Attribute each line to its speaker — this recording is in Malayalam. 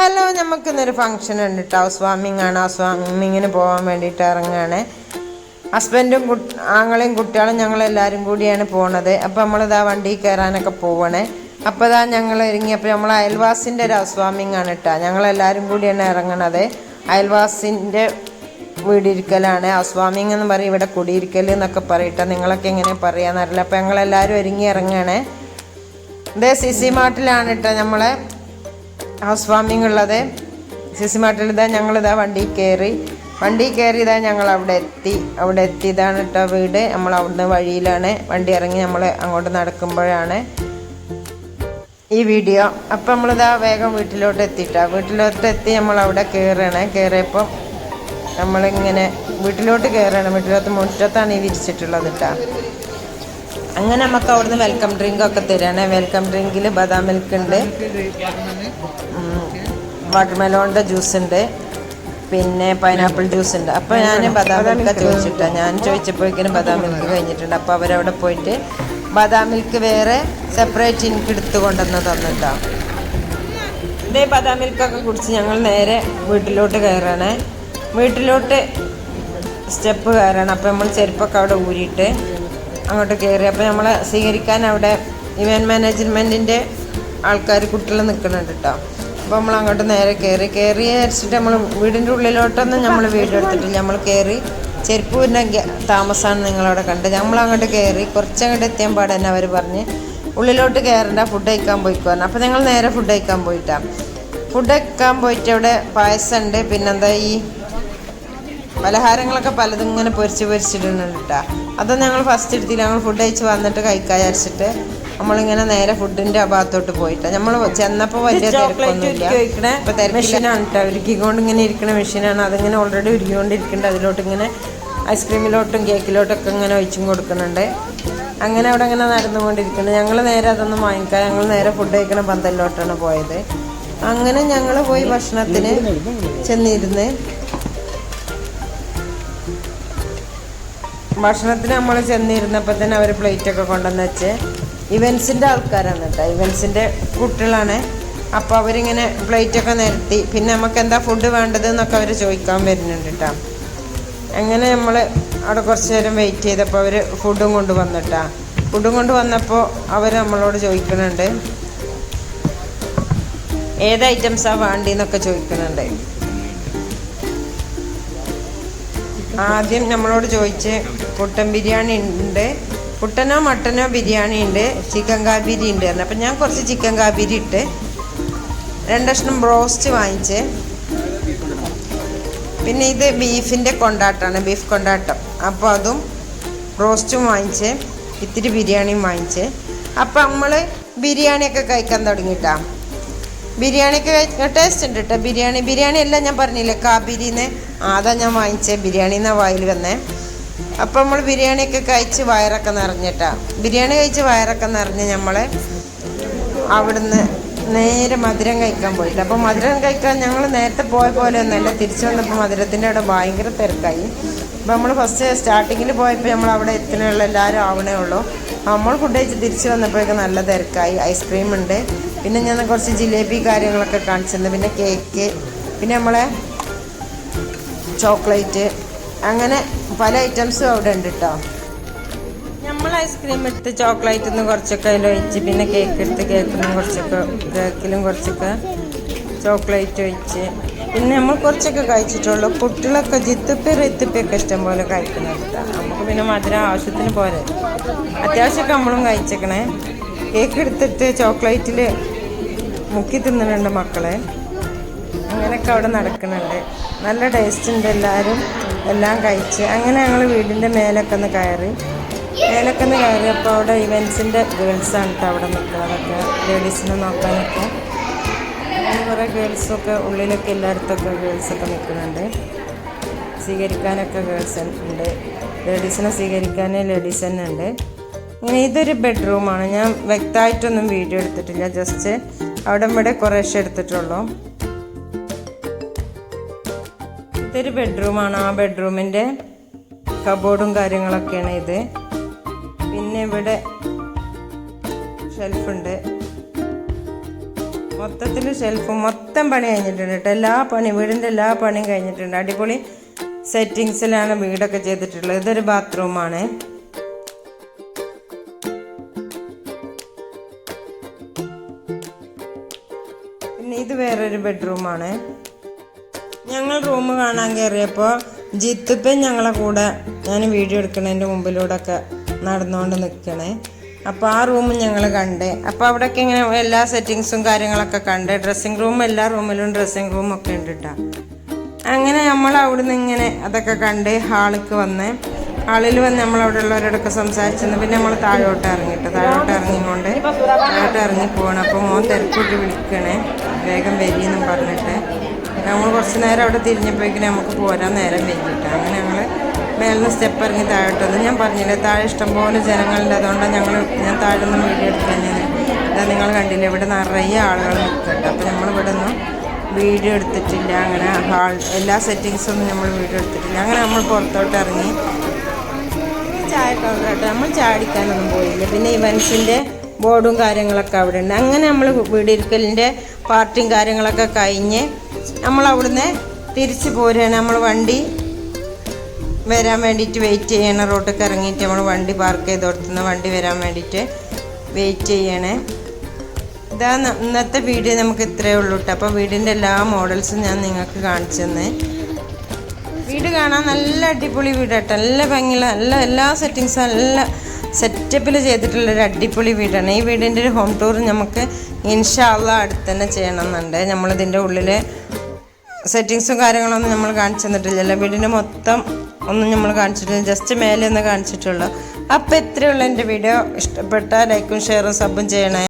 Speaker 1: ഹലോ നമുക്കിന്നൊരു ഫംഗ്ഷൻ ഉണ്ട് കേട്ടോ ഹൗസ് വാമിംഗ് ആണ് ഹൗസ് പോകാൻ വേണ്ടിയിട്ട് ഇറങ്ങുകയാണ് ഹസ്ബൻഡും ആങ്ങളെയും കുട്ടികളും ഞങ്ങളെല്ലാവരും കൂടിയാണ് പോണത്. അപ്പോൾ നമ്മളിതാ വണ്ടി കയറാനൊക്കെ പോവണേ. അപ്പോൾ ഇതാ ഞങ്ങൾ ഇറങ്ങിയപ്പോൾ നമ്മൾ അയൽവാസിന്റെ ഒരു ഹൗസ് ആണ് കേട്ടോ ഞങ്ങളെല്ലാവരും കൂടിയാണ് ഇറങ്ങണത്. അയൽവാസിന്റെ വീടിരിക്കലാണ്. ഹൗസ് എന്ന് പറയും. ഇവിടെ കുടിയിരിക്കൽ എന്നൊക്കെ പറയട്ടെ നിങ്ങളൊക്കെ എങ്ങനെ പറയാന്നറിയില്ല അപ്പോൾ ഞങ്ങളെല്ലാവരും ഇറങ്ങി ഇറങ്ങുകയാണ് ഇതേ സി സി മാർട്ടിലാണ് കേട്ടോ നമ്മളെ. ഹൗസ് വാമിംഗ് ഉള്ളത് സിസി മാട്ടിലിതാ ഞങ്ങളിതാ വണ്ടി കയറി. വണ്ടി കയറി ഇതാ ഞങ്ങൾ അവിടെ എത്തി. അവിടെ എത്തി ഇതാണ് കേട്ടോ വീട്. നമ്മൾ അവിടുന്ന് വഴിയിലാണ്. വണ്ടി ഇറങ്ങി നമ്മൾ അങ്ങോട്ട് നടക്കുമ്പോഴാണ് ഈ വീഡിയോ. അപ്പം നമ്മളിതാ വേഗം വീട്ടിലോട്ട് എത്തിയിട്ടാ വീട്ടിലോട്ട് എത്തി നമ്മൾ അവിടെ കയറണേ. കയറിയപ്പം നമ്മളിങ്ങനെ വീട്ടിലോട്ട് കയറണം. വീട്ടിലോട്ട് മുറ്റത്താണ് ഈ വിരിച്ചിട്ടുള്ളത് കേട്ടോ അങ്ങനെ നമുക്ക് അവിടുന്ന് വെൽക്കം ഡ്രിങ്ക് ഒക്കെ തരാണ് വെൽക്കം ഡ്രിങ്കിൽ ബദാം മിൽക്ക് ഉണ്ട്. വാട്ടർമെലോണിന്റെ ജ്യൂസ് ഉണ്ട്. പിന്നെ പൈനാപ്പിൾ ജ്യൂസ് ഉണ്ട്. അപ്പോൾ ഞാൻ ബദാം മിൽക്ക് ചോദിച്ചിട്ടാണ് ഞാൻ ചോദിച്ചപ്പോഴേക്കും ബദാം മിൽക്ക് കഴിഞ്ഞിട്ടുണ്ട്. അപ്പോൾ അവരവിടെ പോയിട്ട് ബദാം മിൽക്ക് വേറെ സെപ്പറേറ്റ് എനിക്ക് എടുത്തു കൊണ്ടുവന്ന് തന്നിട്ടാണ് ഇതേ ബദാം മിൽക്കൊക്കെ കുടിച്ച് ഞങ്ങൾ നേരെ വീട്ടിലോട്ട് കയറണേ. വീട്ടിലോട്ട് സ്റ്റെപ്പ് കയറണം. അപ്പോൾ നമ്മൾ ചെരുപ്പൊക്കെ അവിടെ ഊരിയിട്ട് അങ്ങോട്ട് കയറി അപ്പോൾ നമ്മളെ സ്വീകരിക്കാൻ അവിടെ ഇവന്റ് മാനേജ്മെന്റിന്റെ ആൾക്കാർ കുട്ടികൾ നിൽക്കുന്നുണ്ട് കേട്ടോ അപ്പോൾ നമ്മൾ അങ്ങോട്ട് നേരെ കയറി കയറി അരിച്ചിട്ട് നമ്മൾ വീടിന്റെ ഉള്ളിലോട്ടൊന്നും നമ്മൾ വീഡിയോ എടുത്തിട്ടില്ല. നമ്മൾ കയറി ചെരുപ്പൂരിന്റെ താമസമാണ് നിങ്ങളവിടെ കണ്ട്. നമ്മൾ അങ്ങോട്ട് കയറി കുറച്ചങ്ങോട്ട് എത്തിയാൻ പാടെ തന്നെ അവർ പറഞ്ഞ് ഉള്ളിലോട്ട് കയറണ്ട ഫുഡ് കഴിക്കാൻ പോയിക്കോന്ന് അപ്പോൾ ഞങ്ങൾ നേരെ ഫുഡ് കഴിക്കാൻ പോയിട്ടാണ് ഫുഡ് കഴിക്കാൻ പോയിട്ട് അവിടെ പായസം ഉണ്ട് പിന്നെന്താ ഈ പലഹാരങ്ങളൊക്കെ പലതും ഇങ്ങനെ പൊരിച്ച് പൊരിച്ചിട്ടുണ്ട് കേട്ടോ അതൊന്നും ഞങ്ങൾ ഫസ്റ്റ് എടുത്തില്ല. ഞങ്ങൾ ഫുഡ് കഴിച്ച് വന്നിട്ട് കഴിക്കാൻ വിചാരിച്ചിട്ട് നമ്മളിങ്ങനെ നേരെ ഫുഡിന്റെ ഭാഗത്തോട്ട് പോയിട്ടാ. നമ്മൾ ചെന്നപ്പോൾ വലിയ തിരക്കൊന്നുമില്ല. ഇപ്പൊ മെഷീനാണ് കേട്ടോ ഒരുക്കിക്കൊണ്ട് ഇങ്ങനെ ഇരിക്കുന്ന മെഷീനാണ് അതിങ്ങനെ ഓൾറെഡി ഉരുക്കിക്കൊണ്ടിരിക്കുന്നുണ്ട് അതിലോട്ട് ഇങ്ങനെ ഐസ്ക്രീമിലോട്ടും കേക്കിലോട്ടൊക്കെ ഇങ്ങനെ ഒഴിച്ചും കൊടുക്കുന്നുണ്ട്. അങ്ങനെ അവിടെ ഇങ്ങനെ നടന്നുകൊണ്ടിരിക്കുന്നുണ്ട്. ഞങ്ങൾ നേരെ അതൊന്നും വാങ്ങിക്കാൻ ഞങ്ങൾ നേരെ ഫുഡ് കഴിക്കണ പന്തലിലോട്ടാണ് പോയത്. അങ്ങനെ ഞങ്ങൾ പോയി ഭക്ഷണത്തിന് ചെന്നിരുന്ന് ഭക്ഷണത്തിന് നമ്മൾ ചെന്നിരുന്നപ്പോൾ തന്നെ അവർ പ്ലേറ്റൊക്കെ കൊണ്ടുവന്ന് വെച്ച് ഇവൻസിന്റെ ആൾക്കാരാണ് കേട്ടോ. ഇവൻസിന്റെ കുട്ടികളാണ്. അപ്പോൾ അവരിങ്ങനെ പ്ലേറ്റൊക്കെ നിരത്തി. പിന്നെ നമുക്ക് എന്താ ഫുഡ് വേണ്ടത് എന്നൊക്കെ അവർ ചോദിക്കാൻ വരുന്നുണ്ട് കേട്ടോ. അങ്ങനെ നമ്മൾ അവിടെ കുറച്ച് നേരം വെയിറ്റ് ചെയ്തപ്പോൾ അവർ ഫുഡും കൊണ്ട് വന്നിട്ടാ ഫുഡും കൊണ്ട് വന്നപ്പോൾ അവർ നമ്മളോട് ചോദിക്കുന്നുണ്ട് ഏത് ഐറ്റംസാണ് വേണ്ടിയെന്നൊക്കെ ചോദിക്കുന്നുണ്ട്. ആദ്യം നമ്മളോട് ചോദിച്ച് പുട്ടൻ ബിരിയാണി ഉണ്ട്. പുട്ടനോ മട്ടനോ ബിരിയാണി ഉണ്ട്. ചിക്കൻ കാബിരി ഉണ്ട് പറഞ്ഞു അപ്പം ഞാൻ കുറച്ച് ചിക്കൻ കാബിരി ഇട്ട് രണ്ടക്ഷണം ബ്രോസ്റ്റ് വാങ്ങിച്ച് പിന്നെ ഇത് ബീഫിന്റെ കൊണ്ടാട്ടമാണ് ബീഫ് കൊണ്ടാട്ടം. അപ്പോൾ അതും റോസ്റ്റും വാങ്ങിച്ച് ഇത്തിരി ബിരിയാണിയും വാങ്ങിച്ച്. അപ്പം നമ്മൾ ബിരിയാണിയൊക്കെ കഴിക്കാൻ തുടങ്ങിയിട്ടാ ബിരിയാണിക്ക് ടേസ്റ്റ് ഉണ്ട് കേട്ടോ ബിരിയാണി ബിരിയാണി എല്ലാം ഞാൻ പറഞ്ഞില്ലേ കാബിരിന്ന് അതാ ഞാൻ വാങ്ങിച്ചേ ബിരിയാണി എന്നാ വായിൽ വന്നേ. അപ്പം നമ്മൾ ബിരിയാണിയൊക്കെ കഴിച്ച് വയറൊക്കെ നിറഞ്ഞിട്ടാ. ബിരിയാണി കഴിച്ച് വയറൊക്കെ നിറഞ്ഞ് നമ്മൾ അവിടുന്ന് നേരെ മധുരം കഴിക്കാൻ പോയിട്ട് അപ്പോൾ മധുരം കഴിക്കാൻ ഞങ്ങൾ നേരത്തെ പോയ പോലെ ഒന്നല്ല തിരിച്ചു വന്നപ്പോൾ മധുരത്തിന്റെ അവിടെ ഭയങ്കര തിരക്കായി. അപ്പോൾ നമ്മൾ ഫസ്റ്റ് സ്റ്റാർട്ടിങ്ങിൽ പോയപ്പോൾ നമ്മൾ അവിടെ എത്തുന്നുള്ള എല്ലാവരും ആവണേ ഉള്ളൂ. നമ്മൾ ഫുഡ് കഴിച്ച് തിരിച്ച് വന്നപ്പോഴൊക്കെ നല്ല തിരക്കായി. ഐസ്ക്രീം ഉണ്ട്. പിന്നെ ഞാൻ കുറച്ച് ജിലേബി കാര്യങ്ങളൊക്കെ കാണിച്ചിരുന്നു. പിന്നെ കേക്ക് പിന്നെ നമ്മളെ ചോക്ലേറ്റ് അങ്ങനെ പല ഐറ്റംസും അവിടെ ഉണ്ട് കേട്ടോ ഐസ്ക്രീം എടുത്ത് ചോക്ലേറ്റിൽ നിന്ന് കുറച്ചൊക്കെ അതിൽ ഒഴിച്ച് പിന്നെ കേക്ക് എടുത്ത് കേക്കിൽ കുറച്ചൊക്കെ കേക്കിലും കുറച്ചൊക്കെ ചോക്ലേറ്റ് ഒഴിച്ച്. പിന്നെ നമ്മൾ കുറച്ചൊക്കെ കഴിച്ചിട്ടുള്ളൂ. കുട്ടികളൊക്കെ ജിത്തുപ്പി റിത്തുപ്പിയൊക്കെ ഇഷ്ടം പോലെ കഴിക്കുന്നുണ്ട് നമുക്ക് പിന്നെ മധുര ആവശ്യത്തിന് പോലെ അത്യാവശ്യമൊക്കെ നമ്മളും കഴിച്ചേക്കണേ. കേക്ക് എടുത്തിട്ട് ചോക്ലേറ്റിൽ മുക്കി തിന്നുന്നുണ്ട് മക്കളെ. അങ്ങനെയൊക്കെ അവിടെ നടക്കുന്നുണ്ട്. നല്ല ടേസ്റ്റ് ഉണ്ട് എല്ലാവരും എല്ലാം കഴിച്ച്. അങ്ങനെ ഞങ്ങൾ വീടിന്റെ മേലൊക്കെ ഒന്ന് കയറി. മേലൊക്കെ ഒന്ന് കയറിയപ്പോൾ അവിടെ ഇവൻസിന്റെ ഗേൾസാണ് കേട്ടോ അവിടെ നിൽക്കുന്നതൊക്കെ ലേഡീസിനെ നോക്കാനൊക്കെ. കുറേ ഗേൾസൊക്കെ ഉള്ളിലൊക്കെ എല്ലായിടത്തൊക്കെ ഗേൾസൊക്കെ നിൽക്കുന്നുണ്ട് സ്വീകരിക്കാനൊക്കെ ഗേൾസ് ഉണ്ട്. ലേഡീസിനെ സ്വീകരിക്കാൻ ലേഡീസ് തന്നെ ഉണ്ട്. ഇങ്ങനെ ഇതൊരു ബെഡ്റൂമാണ് ഞാൻ വ്യക്തമായിട്ടൊന്നും വീഡിയോ എടുത്തിട്ടില്ല. ജസ്റ്റ് അവിടെ ഇവിടെ കുറേശ്ശെ എടുത്തിട്ടുള്ളൂ. ഇതൊരു ബെഡ്റൂമാണ് ആ ബെഡ്റൂമിന്റെ കബോർഡും കാര്യങ്ങളൊക്കെയാണ് ഇത്. പിന്നെ ഇവിടെ ഷെൽഫുണ്ട് മൊത്തത്തിൽ ഷെൽഫ് മൊത്തം പണി കഴിഞ്ഞിട്ടുണ്ട് കേട്ടോ. എല്ലാ പണി വീടിന്റെ എല്ലാ പണിയും കഴിഞ്ഞിട്ടുണ്ട്. അടിപൊളി സെറ്റിങ്സിലാണ് വീടൊക്കെ ചെയ്തിട്ടുള്ളത്. ഇതൊരു ബാത്റൂമാണ് പിന്നെ ഇത് വേറൊരു ബെഡ്റൂമാണ് ഞങ്ങൾ റൂം കാണാൻ കയറിയപ്പോൾ ജിത്തുപ്പൻ ഞങ്ങളെ കൂടെ ഞാൻ വീഡിയോ എടുക്കുന്നതിന്റെ മുമ്പിലൂടെ ഒക്കെ നടന്നുകൊണ്ട് നിൽക്കണേ അപ്പോൾ ആ റൂം ഞങ്ങൾ കണ്ടേ. അപ്പോൾ അവിടെയൊക്കെ ഇങ്ങനെ എല്ലാ സെറ്റിങ്സും കാര്യങ്ങളൊക്കെ കണ്ടേ. ഡ്രസ്സിങ് റൂം എല്ലാ റൂമിലും ഡ്രസ്സിങ് റൂം ഒക്കെ ഉണ്ട് കേട്ടോ അങ്ങനെ നമ്മൾ അവിടുന്ന് ഇങ്ങനെ അതൊക്കെ കണ്ടേ ഹാളിക്ക് വന്നേ. ഹാളിൽ വന്ന് നമ്മൾ അവിടെ ഉള്ളവരോടൊക്കെ സംസാരിച്ചെന്ന് പിന്നെ നമ്മൾ താഴോട്ട് ഇറങ്ങിയിട്ട് താഴോട്ട് ഇറങ്ങിക്കൊണ്ട് താഴോട്ട് ഇറങ്ങി പോകണം അപ്പോൾ മോൻ തിരക്കൂട്ടി വിളിക്കണേ. വേഗം വരിയെന്നും പറഞ്ഞിട്ട്. നമ്മൾ കുറച്ച് നേരം അവിടെ തിരിഞ്ഞപ്പോഴേക്കും നമുക്ക് പോരാൻ നേരം വൈകിട്ട്. അങ്ങനെ ഞങ്ങൾ മേലിന് സ്റ്റെപ്പ് ഇറങ്ങി താഴെട്ടത് ഞാൻ പറഞ്ഞില്ലേ താഴെ ഇഷ്ടംപോലെ ജനങ്ങളുണ്ട്. അതുകൊണ്ടാണ് ഞങ്ങൾ ഞാൻ താഴെ നിന്ന് വീഡിയോ എടുക്കാൻ ഇതാ നിങ്ങൾ കണ്ടില്ലേ ഇവിടെ നിറയെ ആളുകൾ നിൽക്കട്ടെ അപ്പോൾ നമ്മൾ ഇവിടെ നിന്ന് വീഡിയോ എടുത്തിട്ടില്ല. അങ്ങനെ ഹാൾ എല്ലാ സെറ്റിങ്സൊന്നും നമ്മൾ വീഡിയോ എടുത്തിട്ടില്ല. അങ്ങനെ നമ്മൾ പുറത്തോട്ട് ഇറങ്ങി. ചായ കൗണ്ടറായിട്ട് നമ്മൾ ചാടിക്കാനൊന്നും പോയില്ല. പിന്നെ ഇവൻസിന്റെ ബോർഡും കാര്യങ്ങളൊക്കെ അവിടെ ഉണ്ട് അങ്ങനെ നമ്മൾ വീടിരിക്കലിന്റെ പാർട്ടിയും കാര്യങ്ങളൊക്കെ കഴിഞ്ഞ് നമ്മൾ അവിടുന്ന് തിരിച്ചു പോരുകയാണ്. നമ്മൾ വണ്ടി വരാൻ വേണ്ടിയിട്ട് വെയിറ്റ് ചെയ്യണം റോട്ടൊക്കെ ഇറങ്ങിയിട്ട് നമ്മൾ വണ്ടി പാർക്ക് ചെയ്ത് കൊടുത്തുന്ന വണ്ടി വരാൻ വേണ്ടിയിട്ട് വെയിറ്റ് ചെയ്യണേ. ഇതാ ഇന്നത്തെ വീഡിയോ നമുക്ക് ഇത്രയേ ഉള്ളൂ കേട്ടോ അപ്പോൾ വീടിന്റെ എല്ലാ മോഡൽസും ഞാൻ നിങ്ങൾക്ക് കാണിച്ചു തന്നെ. വീട് കാണാൻ നല്ല അടിപൊളി വീടാട്ടോ നല്ല ഭംഗിയുള്ള നല്ല എല്ലാ സെറ്റിങ്സും നല്ല സെറ്റപ്പിൽ ചെയ്തിട്ടുള്ള ഒരു അടിപൊളി വീടാണ്. ഈ വീടിന്റെ ഒരു ഹോം ടൂർ നമുക്ക് ഇൻഷാള്ള അടുത്ത് തന്നെ ചെയ്യണമെന്നുണ്ട് നമ്മളിതിന്റെ ഉള്ളിൽ സെറ്റിങ്സും കാര്യങ്ങളൊന്നും നമ്മൾ കാണിച്ചു തന്നിട്ടില്ലല്ലോ. വീടിന് മൊത്തം ഒന്നും നമ്മൾ കാണിച്ചിട്ടില്ല. ജസ്റ്റ് മേലെ ഒന്ന് കാണിച്ചിട്ടുള്ളൂ അപ്പോൾ ഇത്രയുള്ള എന്റെ വീഡിയോ ഇഷ്ടപ്പെട്ട ലൈക്കും ഷെയറും സബും ചെയ്യണേ.